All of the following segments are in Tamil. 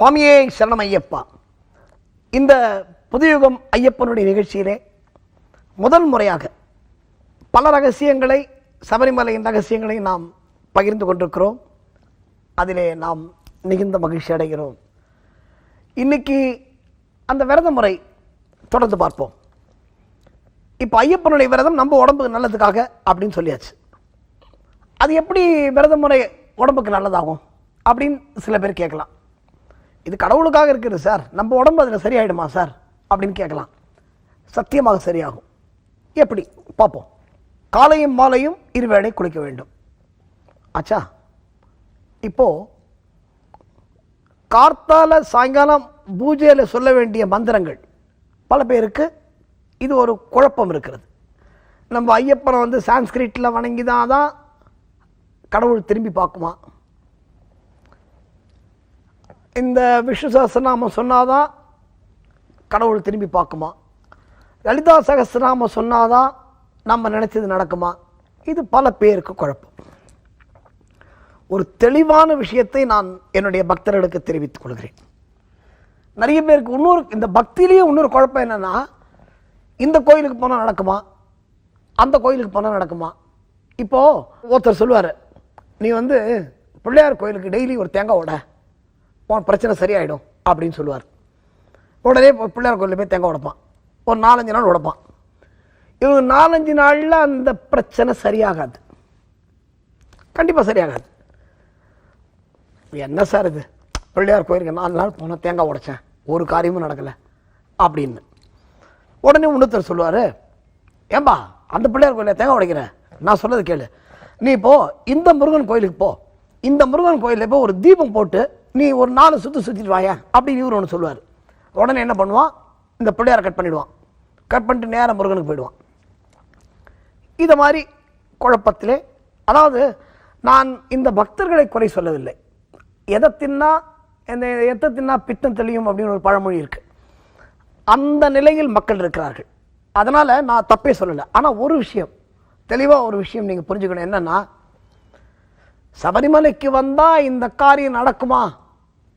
சுவாமியே சரணம் ஐயப்பா. இந்த புதுயுகம் ஐயப்பனுடைய நிகழ்ச்சியிலே முதல் முறையாக பல ரகசியங்களை சபரிமலையின் ரகசியங்களை நாம் பகிர்ந்து கொண்டிருக்கிறோம். அதிலே நாம் மிகுந்த மகிழ்ச்சி அடைகிறோம். இன்னைக்கு அந்த விரத முறை தொடர்ந்து பார்ப்போம். இப்போ ஐயப்பனுடைய விரதம் நம்ம உடம்புக்கு நல்லதுக்காக அப்படின்னு சொல்லியாச்சு. அது எப்படி விரத முறை உடம்புக்கு நல்லதாகும் அப்படின்னு சில பேர் கேட்கலாம். இது கடவுளுக்காக இருக்குது சார். நம்ம உடம்பு அதில் சரியாயிடுமா சார்? அப்படின்னு கேட்கலாம். சத்தியமாக சரியாகும். எப்படி? பார்ப்போம். காலையும் மாலையும் இருவேளை குளிக்க வேண்டும். ஆச்சா? இப்போ கார்த்தால சாயங்காலம் பூஜையில் சொல்ல வேண்டிய மந்திரங்கள். பல பேருக்கு இது ஒரு குழப்பம் இருக்கிறது. நம்ம ஐயப்பனை வந்து சான்ஸ்கிரிட்டில் வணங்கிதான் தான் கடவுள் திரும்பி பார்க்குமா? இந்த விஷ்ணு சகஸ்ரநாமம் சொன்னாதான் கடவுள் திரும்பி பார்க்குமா? லலிதா சகசிரநாமம் சொன்னாதான் நம்ம நினச்சது நடக்குமா? இது பல பேருக்கு குழப்பம். ஒரு தெளிவான விஷயத்தை நான் என்னுடைய பக்தர்களுக்கு தெரிவித்துக் கொள்கிறேன். நிறைய பேருக்கு இன்னொரு இந்த பக்தியிலேயே இன்னொரு குழப்பம் என்னன்னா இந்த கோயிலுக்கு போனால் நடக்குமா? அந்த கோயிலுக்கு போனால் நடக்குமா? இப்போது ஒருத்தர் சொல்லுவார் நீ வந்து பிள்ளையார் கோயிலுக்கு டெய்லி ஒரு தேங்காய் ஓட. உன் பிரச்சனை சரியாயிடும் அப்படின்னு சொல்லுவார். உடனே பிள்ளையார் கோயிலில் போய் தேங்காய் உடைப்பான். ஒரு நாலஞ்சு நாள் உடைப்பான். இவங்க நாலஞ்சு நாளில் அந்த பிரச்சனை சரியாகாது. கண்டிப்பாக சரியாகாது. என்ன சார் இது? பிள்ளையார் கோயிலுக்கு நாலு நாள் போனால் தேங்காய் உடைச்சேன். ஒரு காரியமும் நடக்கலை. அப்படின்னு. உடனே இன்னொருத்தர் சொல்லுவார் ஏம்பா அந்த பிள்ளையார் கோயிலில் தேங்காய் உடைக்கிறேன் நான் சொன்னது கேளு. நீ இப்போ இந்த முருகன் கோயிலுக்கு போ. இந்த முருகன் கோயிலில் போய் ஒரு தீபம் போட்டு நீ ஒரு நாலு சுற்று சுற்றிட்டு வாயா? அப்படின்னு இவர் ஒன்று சொல்லுவார். உடனே என்ன பண்ணுவான்? இந்த பிள்ளையாரை கட் பண்ணிவிடுவான் கட் பண்ணிட்டு நேரம் முருகனுக்கு போயிடுவான். இதை மாதிரி குழப்பத்திலே அதாவது நான் இந்த பக்தர்களை குறை சொல்லவில்லை. எதை தின்னா என்ன எத்தை தின்னா பித்தம் தெளியும் அப்படின்னு ஒரு பழமொழி இருக்குது அந்த நிலையில் மக்கள் இருக்கிறார்கள். அதனால் நான் தப்பே சொல்லலை. ஆனால் ஒரு விஷயம் தெளிவாக ஒரு விஷயம் நீங்கள் புரிஞ்சுக்கணும். என்னென்னா சபரிமலைக்கு வந்தால் இந்த காரியம் நடக்குமா?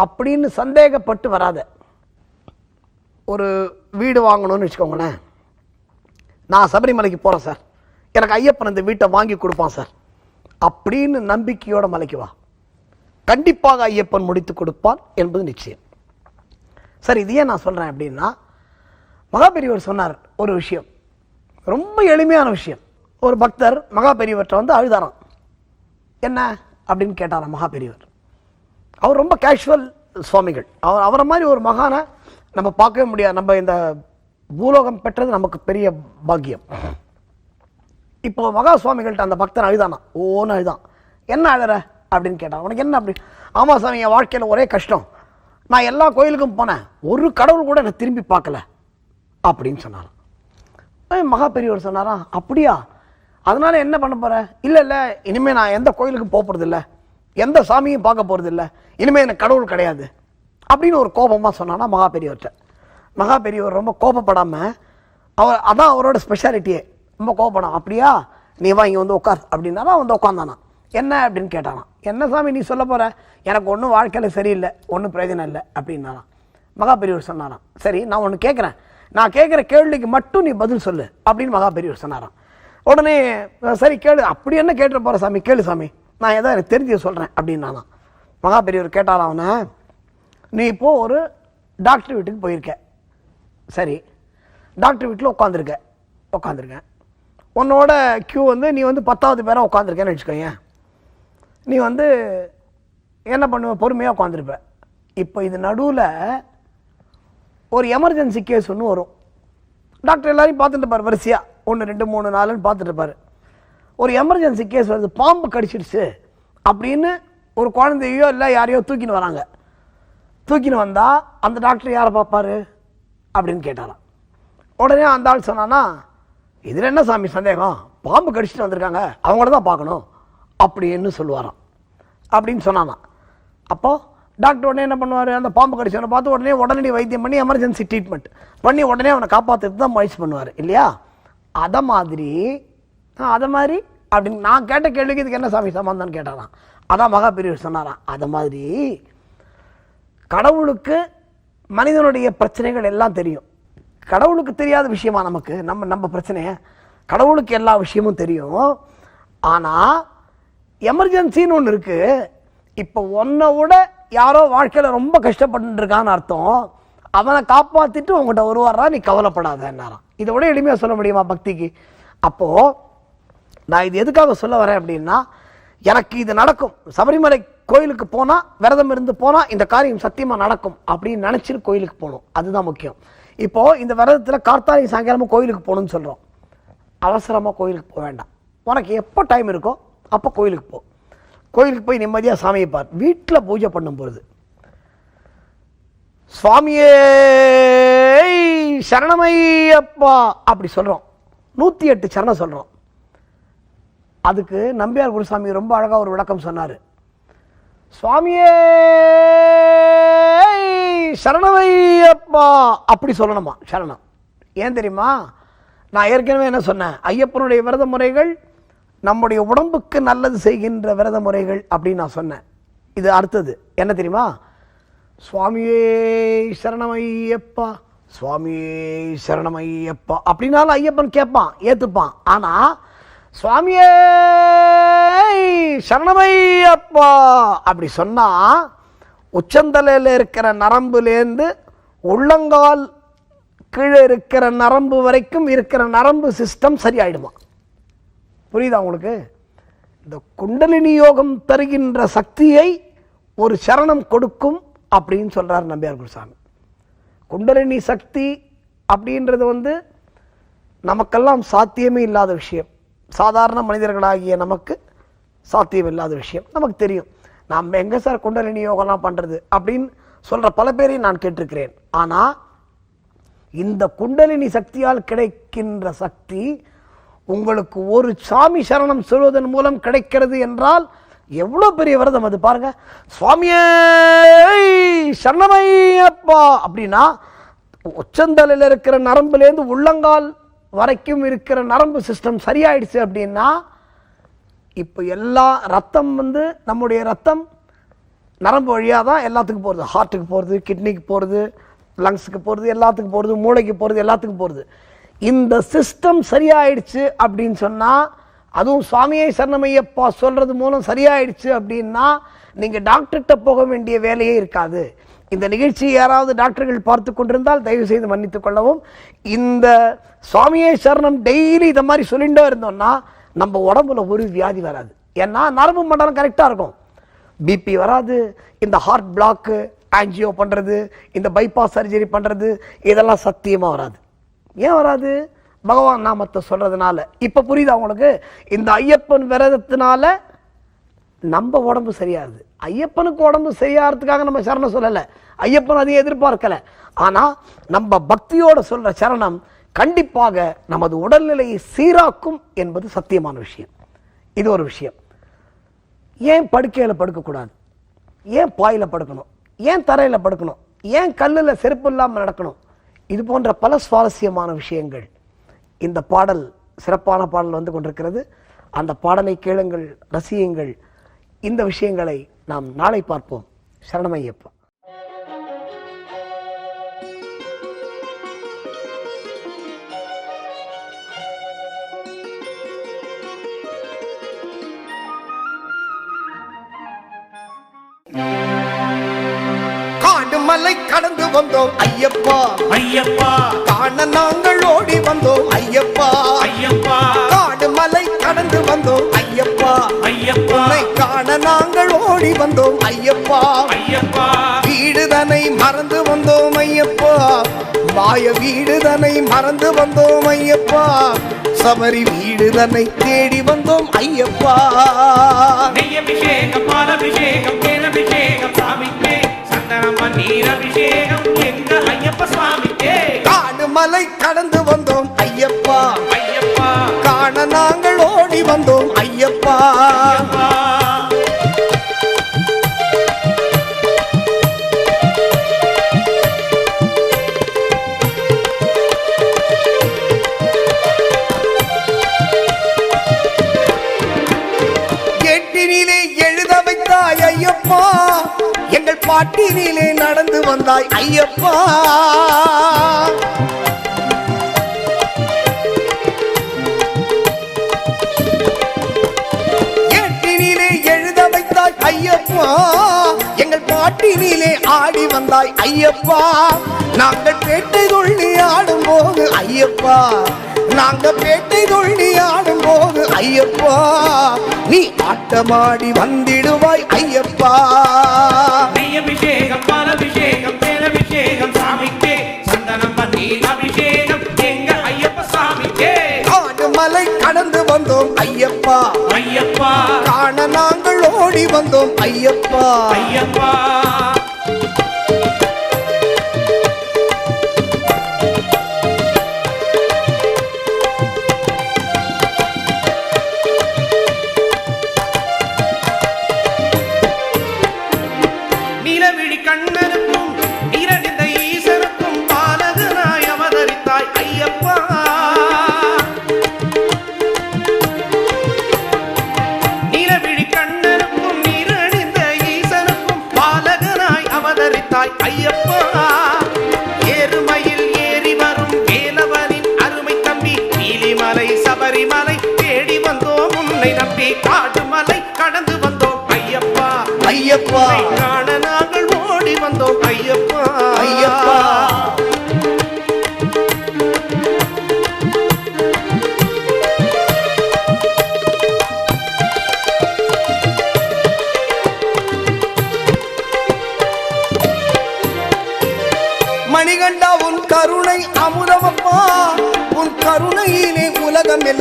அப்படின்னு சந்தேகப்பட்டு வராத. ஒரு வீடு வாங்கணும்னு வச்சுக்கோங்களேன். நான் சபரிமலைக்கு போகிறேன் சார். எனக்கு ஐயப்பன் இந்த வீட்டை வாங்கி கொடுப்பான் சார். அப்படின்னு நம்பிக்கையோட மலைக்கு வா. கண்டிப்பாக ஐயப்பன் முடித்து கொடுப்பான் என்பது நிச்சயம். சார் இது ஏன் நான் சொல்கிறேன் அப்படின்னா மகாபெரியவர் சொன்னார் ஒரு விஷயம். ரொம்ப எளிமையான விஷயம். ஒரு பக்தர் மகாபெரியவர்கிட்ட வந்து அழுதாராம். என்ன? அப்படின்னு கேட்டார் மகா பெரியவர் அவர் ரொம்ப கேஷுவல் சுவாமிகள். அவர் அவரை மாதிரி ஒரு மகானை நம்ம பார்க்கவே முடியாது. நம்ம இந்த பூலோகம் பெற்றது நமக்கு பெரிய பாக்கியம். இப்போ மகா சுவாமிகள்கிட்ட அந்த பக்தன் அழுதானா? ஓன்னு அழுதான். என்ன அழுற? அப்படின்னு கேட்டான். உனக்கு என்ன அப்படி? ஆமா சாமி என் வாழ்க்கையில் ஒரே கஷ்டம். நான் எல்லா கோயிலுக்கும் போனேன். ஒரு கடவுள் கூட என்னை திரும்பி பார்க்கல. அப்படின்னு சொன்னார் மகா பெரியவர் சொன்னாரா அப்படியா? அதனால என்ன பண்ண போகிறேன் இல்லை இல்லை இனிமேல் நான் எந்த கோயிலுக்கும் போக போறது எந்த சாமியும் பார்க்க போகிறதில்ல இனிமேல் எனக்கு கடவுள் கிடையாது. அப்படின்னு ஒரு கோபமாக சொன்னானா மகா பெரியவர்கிட்ட மகா பெரியவர் ரொம்ப கோபப்படாமல் அவர் அதான் அவரோட ஸ்பெஷாலிட்டியே ரொம்ப கோபப்படாம அப்படியா? நீ வா இங்கே வந்து உட்கார். அப்படின்னா வந்து உட்காந்தானா என்ன? அப்படின்னு கேட்டானா. என்ன சாமி நீ சொல்ல போகிற எனக்கு ஒன்றும் வாழ்க்கையில் சரியில்லை. ஒன்றும் பிரயோஜனம் இல்லை. அப்படின்னாலாம் மகா பெரியவர் சொன்னாராம். சரி நான் ஒன்று கேட்குறேன் நான் கேட்குற கேள்விக்கு மட்டும் நீ பதில் சொல்லு. அப்படின்னு மகா பெரியவர் சொன்னாராம். உடனே சரி கேளு. அப்படி என்ன கேட்டு போகிற சாமி? கேளு சாமி. நான் ஏதோ எனக்கு தெரிஞ்சு சொல்கிறேன் அப்படின்னாலாம் மகா பெரியவர் கேட்டாராம் அவனை? நீ இப்போ ஒரு டாக்டர் வீட்டுக்கு போயிருக்க. சரி. டாக்டர் வீட்டில் உட்காந்துருக்க உட்காந்துருக்கேன் உன்னோட க்யூ வந்து நீ வந்து பத்தாவது பேராக உட்காந்துருக்கேன்னு வச்சுக்கோங்க நீ வந்து என்ன பண்ணுவ? பொறுமையாக உட்காந்துருப்ப இப்போ இது நடுவில் ஒரு எமர்ஜென்சி கேஸ் ஒன்று வரும். டாக்டர் எல்லாரையும் பார்த்துட்டு பாரு வரிசையாக ஒன்று ரெண்டு மூணு நாலுன்னு பார்த்துட்டு ஒரு எமர்ஜென்சி கேஸ் வருது பாம்பு கடிச்சிடுச்சு அப்படின்னு ஒரு குழந்தையோ இல்லை யாரையோ தூக்கின்னு வராங்க. தூக்கின்னு வந்தால் அந்த டாக்டர் யாரை பார்ப்பாரு அப்படின்னு கேட்டாராம். உடனே அந்த ஆள் சொன்னான்னா இதில் என்ன சாமி சந்தேகம்? பாம்பு கடிச்சிட்டு வந்திருக்காங்க அவங்கள தான் பார்க்கணும் அப்படின்னு சொல்லுவாராம். அப்படின்னு சொன்னானா. அப்போ டாக்டர் உடனே என்ன பண்ணுவார்? அந்த பாம்பு கடிச்சவனை பார்த்து உடனே உடனடி வைத்தியம் பண்ணி எமர்ஜென்சி ட்ரீட்மெண்ட் பண்ணி உடனே அவனை காப்பாற்றுறது தான் முயற்சி பண்ணுவார் இல்லையா? அதை மாதிரி அதை மாதிரி அப்படின்னு நான் கேட்ட கேள்விக்கு இதுக்கு என்ன சாமி சம்பந்தம்னு கேட்டாராம். அதான் மகா பெரியவர் சொன்னாராம் அதை மாதிரி கடவுளுக்கு மனிதனுடைய பிரச்சனைகள் எல்லாம் தெரியும். கடவுளுக்கு தெரியாத விஷயமா நமக்கு? நம்ம நம்ம பிரச்சனையை? கடவுளுக்கு எல்லா விஷயமும் தெரியும். ஆனால் எமர்ஜென்சின்னு ஒன்று இருக்குது இப்போ ஒன்றை விட யாரோ வாழ்க்கையில் ரொம்ப கஷ்டப்பட்டு இருக்கான்னு அர்த்தம். அவனை காப்பாற்றிட்டு உங்கள்கிட்ட வருவாரா நீ கவலைப்படாதன்னாராம் இதை விட எளிமையாக சொல்ல முடியுமா பக்திக்கு? அப்போது நான் இது எதுக்காக சொல்ல வரேன் அப்படின்னா எனக்கு இது நடக்கும். சபரிமலை கோயிலுக்கு போனால் விரதம் இருந்து போனால் இந்த காரியம் சத்தியமாக நடக்கும் அப்படின்னு நினச்சிட்டு கோயிலுக்கு போகணும். அதுதான் முக்கியம். இப்போது இந்த விரதத்தில் கார்த்தாலை சாயங்காலமாக கோயிலுக்கு போகணும்னு சொல்கிறோம் அவசரமாக கோயிலுக்கு போக வேண்டாம். உனக்கு எப்போ டைம் இருக்கோ அப்போ கோயிலுக்கு போ. கோயிலுக்கு போய் நிம்மதியாக சாமியை பார். வீட்டில் பூஜை பண்ணும் பொழுது சுவாமியே சரணமையப்பா அப்படி சொல்கிறோம் நூற்றி எட்டு சரணம் சொல்கிறோம் அதுக்கு நம்பியார் குருசாமி ரொம்ப அழகாக ஒரு விளக்கம் சொன்னார். சுவாமியே சரணமையப்பா அப்படி சொல்லணுமா? சரணம். ஏன் தெரியுமா? நான் ஏற்கனவே என்ன சொன்னேன்? ஐயப்பனுடைய விரத முறைகள் நம்முடைய உடம்புக்கு நல்லது செய்கின்ற விரத முறைகள் அப்படின்னு நான் சொன்னேன். இது அடுத்தது. என்ன தெரியுமா? சுவாமியே சரணமையப்பா சுவாமியே சரணமையப்பா அப்படின்னாலும் ஐயப்பன் கேட்பான் ஏற்றுப்பான் ஆனால் சுவாமியே சரணமையப்பா அப்படி சொன்னால் உச்சந்தலையில் இருக்கிற நரம்புலேருந்து உள்ளங்கால் கீழே இருக்கிற நரம்பு வரைக்கும் இருக்கிற நரம்பு சிஸ்டம் சரியாயிடுமா? புரியுதா உங்களுக்கு? இந்த குண்டலினி யோகம் தருகின்ற சக்தியை ஒரு சரணம் கொடுக்கும் அப்படின்னு சொல்கிறார் நம்பியார் குருசாமி. குண்டலினி சக்தி அப்படின்றது வந்து நமக்கெல்லாம் சாத்தியமே இல்லாத விஷயம். சாதாரண மனிதர்களாகிய நமக்கு சாத்தியம் இல்லாத விஷயம். நமக்கு தெரியும். நாம் எங்கே சார் குண்டலினி யோகம்லாம் பண்ணுறது அப்படின்னு சொல்கிற பல பேரையும் நான் கேட்டிருக்கிறேன். ஆனால் இந்த குண்டலினி சக்தியால் கிடைக்கின்ற சக்தி உங்களுக்கு ஒரு சாமி சரணம் சொல்வதன் மூலம் கிடைக்கிறது என்றால் எவ்வளோ பெரிய விரதம் அது பாருங்க. சுவாமியே சரணமையப்பா. அப்படின்னா உச்சந்தலையில் இருக்கிற நரம்புலேருந்து உள்ளங்கால் வரைக்கும் இருக்கிற நரம்பு சிஸ்டம் சரியாயிடுச்சு அப்படின்னா இப்போ எல்லா ரத்தம் வந்து நம்முடைய ரத்தம் நரம்பு வழியாக தான் எல்லாத்துக்கும் போகிறது ஹார்ட்டுக்கு போகிறது கிட்னிக்கு போகிறது லங்ஸுக்கு போகிறது எல்லாத்துக்கும் போகிறது மூளைக்கு போகிறது எல்லாத்துக்கும் போகிறது இந்த சிஸ்டம் சரியாயிடுச்சு அப்படின்னு சொன்னால் அதுவும் சுவாமியை சரணமையப்பா சொல்கிறது மூலம் சரியாயிடுச்சு அப்படின்னா நீங்கள் டாக்டர்கிட்ட போக வேண்டிய வேலையே இருக்காது. இந்த நிகழ்ச்சி யாராவது டாக்டர்கள் பார்த்து கொண்டிருந்தால் தயவு செய்து மன்னித்துக் கொள்ளவும். இந்த சுவாமியை சரணம் டெய்லி இதை மாதிரி சொல்லிட்டே இருந்தோம்னா நம்ம உடம்புல ஒரு வியாதி வராது. ஏன்னா நரம்பு மண்டலம் கரெக்டாக இருக்கும். பிபி வராது இந்த ஹார்ட் பிளாக்கு ஆன்ஜியோ பண்ணுறது இந்த பைபாஸ் சர்ஜரி பண்ணுறது இதெல்லாம் சத்தியமாக வராது. ஏன் வராது? பகவான் நாமத்தை சொல்றதுனால. இப்போ புரியுதா அவங்களுக்கு இந்த ஐயப்பன் விரதத்தினால நம்ம உடம்பு சரியாகுது. ஐயப்பனுக்கு உடம்பு சரியாகிறதுக்காக நம்ம சரணம் சொல்லலை. ஐயப்பன் அதையும் எதிர்பார்க்கல. ஆனால் நம்ம பக்தியோட சொல்ற சரணம் கண்டிப்பாக நமது உடல்நிலையை சீராக்கும் என்பது சத்தியமான விஷயம். இது ஒரு விஷயம். ஏன் படுக்கையில் படுக்கக்கூடாது? ஏன் பாயில் படுக்கணும்? ஏன் தரையில் படுக்கணும்? ஏன் கல்லில் செருப்பு இல்லாமல் நடக்கணும்? இது போன்ற பல சுவாரஸ்யமான விஷயங்கள். இந்த பாடல் சிறப்பான பாடல் வந்து கொண்டிருக்கிறது. அந்த பாடலை கேளுங்கள் ரசியுங்கள். இந்த விஷயங்களை நாம் நாளை பார்ப்போம். சரணமையப்பா. கடந்து வந்தோம் ஐயப்பா. ஐயப்பா. காண நாங்கள் ஓடி வந்தோம் ஐயப்பா. ஐயப்பா. காடு மலை கடந்து வந்தோம் ஐயப்பா. ஐயப்பா. காண நாங்கள் ஓடி வந்தோம் ஐயப்பா. ஐயப்பா. வீடுதனை மறந்து வந்தோம் ஐயப்பா. மாய வீடுதனை மறந்து வந்தோம் ஐயப்பா. சபரி வீடுதனை தேடி வந்தோம் ஐயப்பா. நெய்யபிஷேகம் பாலபிஷேகம் தேனபிஷேகம் சாமிக்கே சந்தனம் பன்னீர் பாட்டினிலே நடந்து வந்தாய் ஐயப்பா. ஏட்டினிலே எழுத வைத்தாய் ஐயப்பா. எங்கள் பாட்டினிலே ஆடி வந்தாய் ஐயப்பா. நாங்கள் பேட்டை கொள்ளி ஆடும் போது ஐயப்பா. நாங்க பேட்டை துள்ளி ஆடும் போது ஐயப்பா நீ ஆட்டமாடி வந்திடுவாய் ஐயப்பா. அபிஷேகம் பால் அபிஷேகம் தேன் அபிஷேகம் சாமிக்கே. சந்தனம் பன்னீர் அபிஷேகம் எங்க ஐயப்ப சாமிக்கே. மலை கடந்து வந்தோம் ஐயப்பா. ஐயப்பா. காண நாங்கள் ஓடி வந்தோம் ஐயப்பா. ஐயப்பா. அவதரித்தாய் ஐயப்பா. ஏறுமையில் ஏறி வரும் வேலவனின் அருமை தம்பி நீலிமலை சபரிமலை தேடி வந்தோம். உன்னை நம்பி காட்டுமலை கடந்து வந்தோம். ஐயப்பா ஐயப்பா. காண நாங்கள் ஓடி வந்தோம். ஐயப்பா. ஐயப்பா.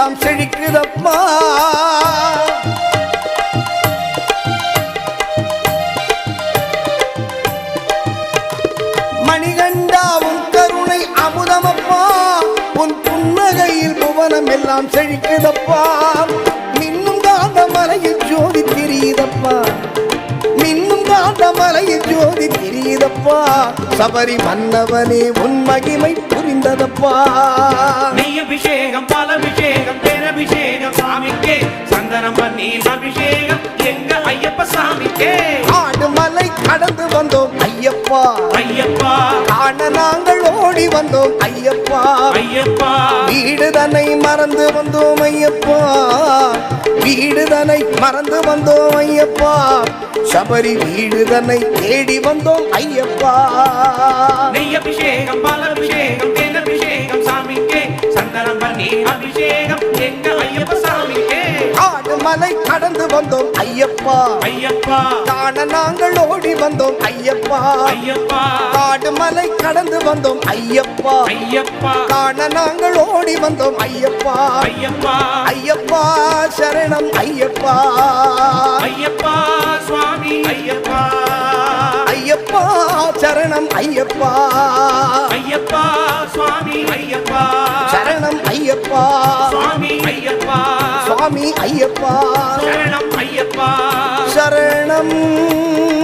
எல்லாம் செழிக்குதப்பா மணிகண்டா உன் கருணை அமுதமப்பா. உன் புன்னகையில் புவனம் எல்லாம் செழிக்குதப்பா மலையில் ஜோதி தெரியுதப்பா. சபரி மன்னவனே உன் மகிமை புரிந்ததப்பா. நெய் அபிஷேகம் பால் அபிஷேகம் தேன் அபிஷேகம் சாமிக்கே. சந்தனம் பன்னீர் அபிஷேகம் எங்க ஐயப்ப சாமிக்கே. ஆடு மலை கடந்து வந்தோம் ஐயப்பா. ஐயப்பா. காண நாங்கள் ஓடி வந்தோம் ஐயப்பா. ஐயப்பா. வீடு தன்னை மறந்து வந்தோம் ஐயப்பா. வீடு தன்னை மறந்து வந்தோம் ஐயப்பா. சபரி வீடு தன்னை தேடி வந்தோம் ஐயப்பா. நெய் அபிஷேகம் பால் அபிஷேகம் தேன் அபிஷேகம் சாமிக்கே சந்தனம் பன்னீர் அபிஷேகம். எங்க ஐயப்ப சாமிக்கே மலை கடந்து வந்தோம். ஐயப்பா. ஐயப்பா. காண நாங்கள் ஓடி வந்தோம். ஐயப்பா. ஐயப்பா. காடு மலை கடந்து வந்தோம். ஐயப்பா. ஐயப்பா. காண நாங்கள் ஓடி வந்தோம். ஐயப்பா. ஐயப்பா. ஐயப்பா சரணம். ஐயப்பா. ஐயப்பா சுவாமி. ஐயப்பா. ஐயப்பா சரணம். ஐயப்பா. ஐயப்பா சுவாமி. ஐயப்பா. சரணம். சுவாமி ஐயப்பா. சரணம் ஐயப்பா. சரணம்.